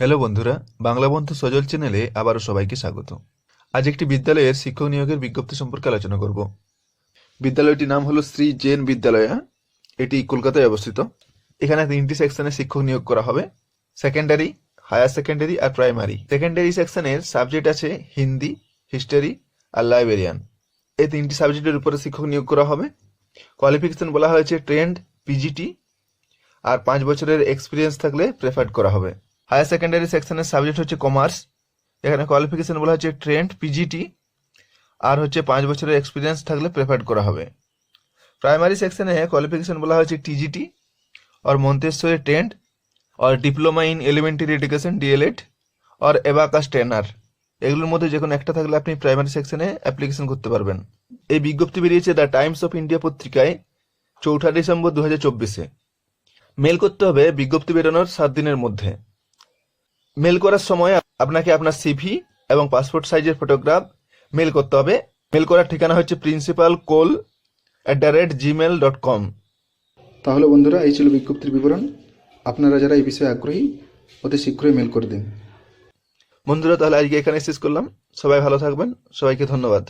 Hello বন্ধুরা, বাংলা বন্ধু সজল চ্যানেলে আবারও সবাইকে স্বাগত। আজ একটি বিদ্যালয়ের শিক্ষক নিয়োগের বিজ্ঞপ্তি সম্পর্কে আলোচনা করব। বিদ্যালয়টির নাম হলো শ্রী জেন বিদ্যালয়া এটি কলকাতায় অবস্থিত। এখানে তিনটি সেকশনে শিক্ষক নিয়োগ করা হবে। সেকেন্ডারি, হায়ার সেকেন্ডারি আর প্রাইমারি। সেকেন্ডারি সেকশনের সাবজেক্ট আছে হিন্দি, হিস্টোরি আর লাইব্রেরিয়ান। এই তিনটি সাবজেক্টের উপরে শিক্ষক নিয়োগ করা হবে। কোয়ালিফিকেশন বলা হয়েছে ট্রেন্ড, পিজিটি, আর পাঁচ বছরের এক্সপিরিয়েন্স থাকলে প্রেফার্ড করা হবে। হায়ার সেকেন্ডারি সেকশনের সাবজেক্ট হচ্ছে কমার্স এখানে কোয়ালিফিকেশন বলা হচ্ছে ট্রেন্ড পিজিটি আর হচ্ছে পাঁচ বছরের এক্সপিরিয়েন্স থাকলে প্রেফার্ড করা হবে প্রাইমারি সেকশনে কোয়ালিফিকেশন বলা হয়েছে টিজিটি और মন্তেশ্বরী টেন্ট और diploma in elementary education DElEd और এবাকাস ট্রেনার এগুলোর মধ্যে যে কোনো একটা থাকলে আপনি প্রাইমারি সেকশনে অ্যাপ্লিকেশন করতে পারবেন এই বিজ্ঞপ্তি বেরিয়েছে দ্য টাইমস অফ ইন্ডিয়া পত্রিকায় চৌঠা ডিসেম্বর দু হাজার চব্বিশে মেল করতে হবে বিজ্ঞপ্তি বেরোনোর সাত দিনের মধ্যে মেল করার সময় আপনাকে আপনার সিভি এবং পাসপোর্ট সাইজের ফটোগ্রাফ মেল করতে হবে। মেল করার ঠিকানা হচ্ছে principal coal at the rate gmail dot com তাহলে বন্ধুরা এই ছিল বিজ্ঞপ্তির বিবরণ। আপনারা যারা এই বিষয়ে আগ্রহী অতি শীঘ্রই মেল করে দিন। বন্ধুরা তাহলে আজকে এখানে শেষ করলাম। সবাই ভালো থাকবেন। সবাইকে ধন্যবাদ।